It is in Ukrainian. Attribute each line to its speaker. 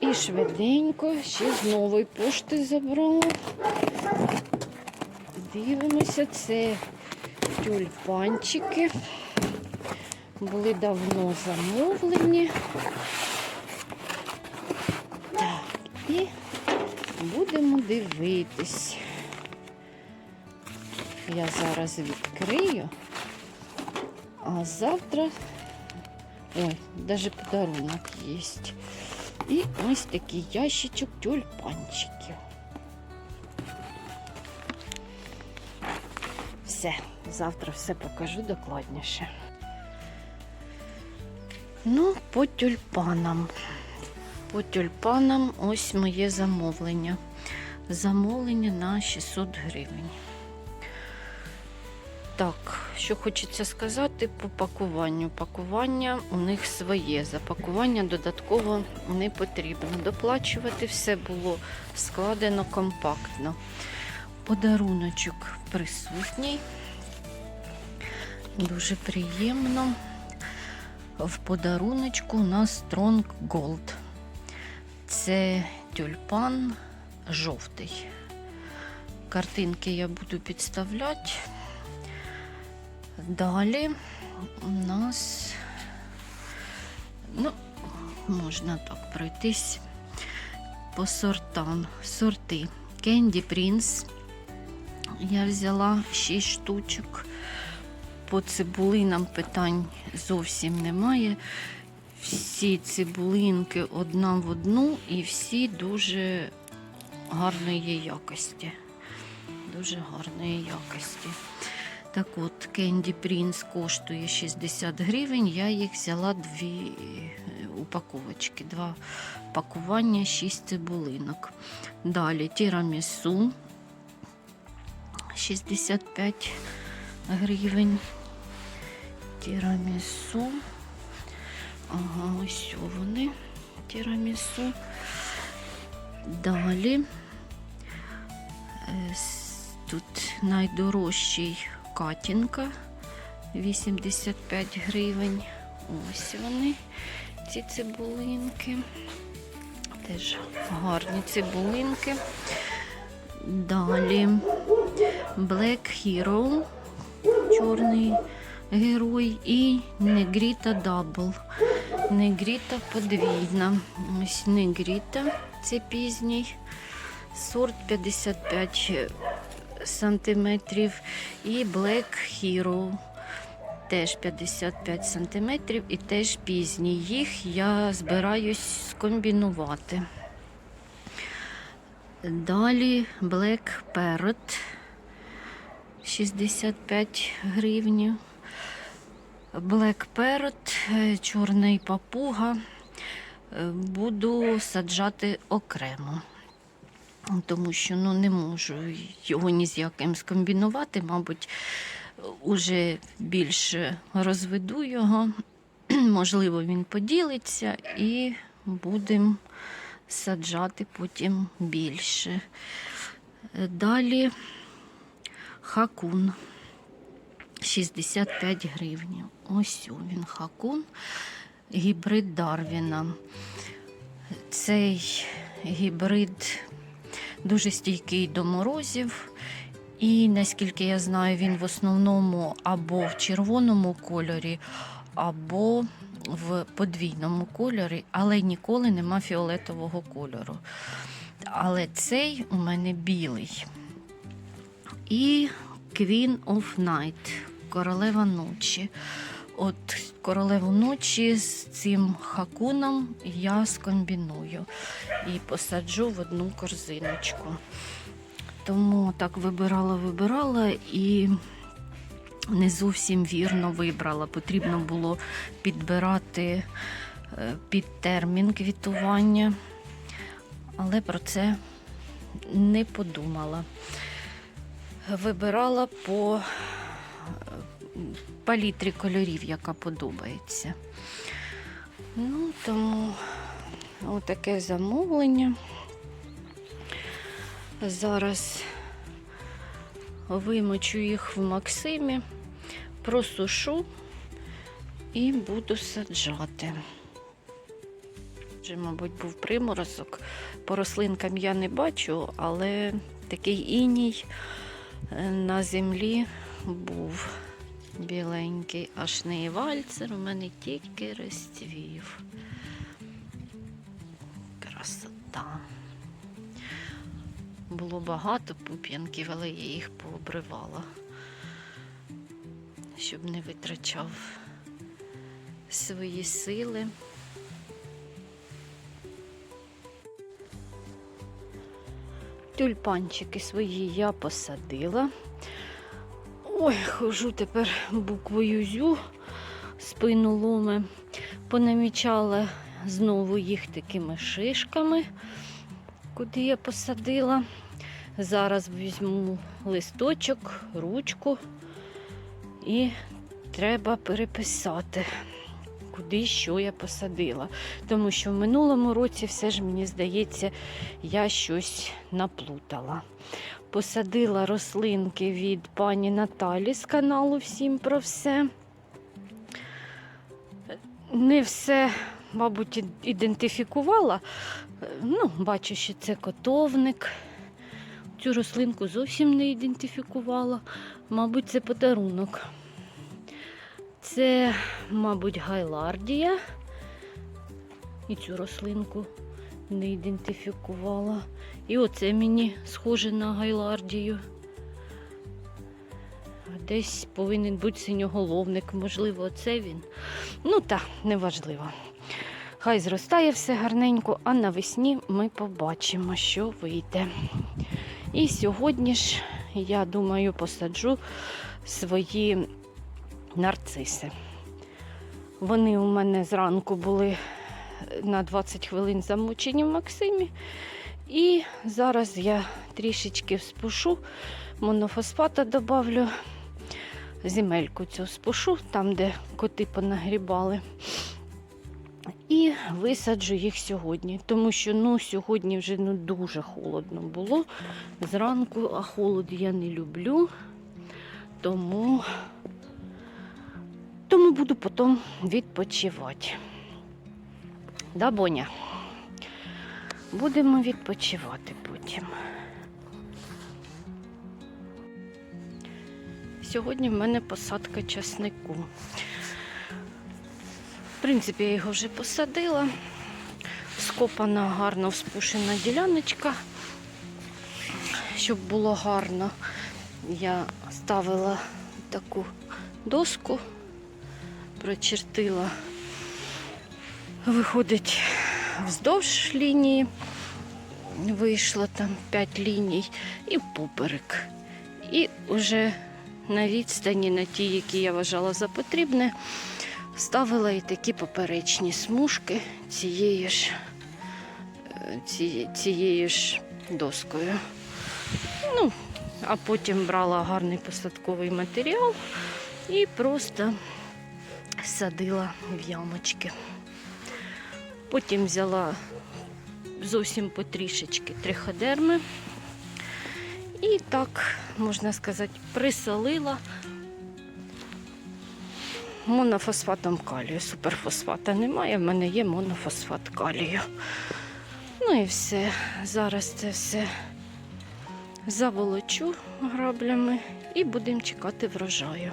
Speaker 1: І швиденько ще з нової пошти забрала. Дивимося, це тюльпанчики. Були давно замовлені. Так, і будемо дивитись. Я зараз відкрию, а завтра. Ой, навіть подарунок є. І ось такий ящичок тюльпанчиків. Все, завтра все покажу докладніше. Ну, по тюльпанам. По тюльпанам ось моє замовлення. Замовлення на 600 гривень. Так, що хочеться сказати по пакуванню. Пакування у них своє. Запакування додатково не потрібно. Доплачувати все було складено компактно. Подаруночок присутній. Дуже приємно. В подаруночку у нас Strong Gold. Це тюльпан жовтий. Картинки я буду підставляти. Далі у нас, ну, можна так пройтись по сортам. Сорти Candy Prince. Я взяла 6 штучок. По цибулинам питань зовсім немає. Всі цибулинки одна в одну і всі дуже гарної якості. Дуже гарної якості. Так от, Candy Prince коштує 60 гривень. Я їх взяла дві е, упаковочки, два пакування, 6 цибулинок. Далі тірамісу 65 гривень. Тірамісу. Ага, ось вони. Тірамісу. Далі. е, Тут найдорожчий Катінка 85 гривень. Ось вони, ці цибулинки. Теж гарні цибулинки. Далі Black Hero, чорний герой і Негріта Дабл. Негріта подвійна. Ось Негріта, це пізній. Сорт 55 сантиметрів. І Black Hero теж 55 сантиметрів і теж пізній. Їх я збираюсь скомбінувати. Далі Black Parrot 65 гривень. Black Parrot, е, чорний папуга. Е, Буду саджати окремо тому що ну, не можу його ні з яким скомбінувати. Мабуть, уже більше розведу його. Можливо, він поділиться і будемо саджати потім більше. Далі хакун 65 гривень. Ось він хакун, гібрид Дарвіна. Цей гібрид дуже стійкий до морозів. І наскільки я знаю, він в основному або в червоному кольорі, або в подвійному кольорі, але ніколи нема фіолетового кольору. Але цей у мене білий. І Queen of Night, королева ночі. От королеву ночі з цим хакуном я скомбіную і посаджу в одну корзиночку. Тому так вибирала, вибирала і не зовсім вірно вибрала. Потрібно було підбирати е, під термін квітування, але про це не подумала. Вибирала по е, палітрі кольорів, яка подобається. Ну, тому отаке замовлення. Зараз вимочу їх в Максимі, просушу і буду саджати. Вже, мабуть, був приморозок. По рослинкам я не бачу, але такий іній е, на землі був біленький. Аж не вальцер у мене тільки розцвів. Красота. Було багато пуп'янків, але я їх пообривала, щоб не витрачав свої сили. Тюльпанчики свої я посадила. Ой, хожу тепер буквою зю, спину ломе. Понамічала знову їх такими шишками, куди я посадила. Зараз візьму листочок, ручку і треба переписати, куди що я посадила. Тому що в минулому році все ж мені здається, я щось наплутала. Посадила рослинки від пані Наталі з каналу Всім про все. Не все, мабуть, ідентифікувала. Ну, бачу, що це котовник. Цю рослинку зовсім не ідентифікувала. Мабуть, це подарунок. Це, мабуть, гайлардія. І цю рослинку не ідентифікувала. І оце мені схоже на гайлардію. Десь повинен бути синьоголовник, можливо, оце він. Ну так, неважливо. Хай зростає все гарненько, а навесні ми побачимо, що вийде. І сьогодні ж, я думаю, посаджу свої нарциси. Вони у мене зранку були на 20 хвилин замочені в Максимі. І зараз я трішечки спушу, монофосфата добавлю, земельку цю спушу, там, де коти понагрібали. І висаджу їх сьогодні, тому що ну, сьогодні вже ну, дуже холодно було зранку, а холод я не люблю. Тому, тому буду потім відпочивати. Да, Боня? Будемо відпочивати потім. Сьогодні в мене посадка часнику. В принципі, я його вже посадила. Скопана гарно вспушена діляночка. Щоб було гарно, я ставила таку доску, прочертила. Виходить вздовж лінії, вийшло там 5 ліній і поперек. І вже на відстані, на ті, які я вважала за потрібне, ставила і такі поперечні смужки цією ж, цією ж доскою. Ну, а потім брала гарний посадковий матеріал і просто садила в ямочки. Потім взяла зовсім потрішечки триходерми. І так, можна сказати, присолила монофосфатом калію. Суперфосфата немає, в мене є монофосфат калію. Ну і все. Зараз це все заволочу граблями і будемо чекати врожаю.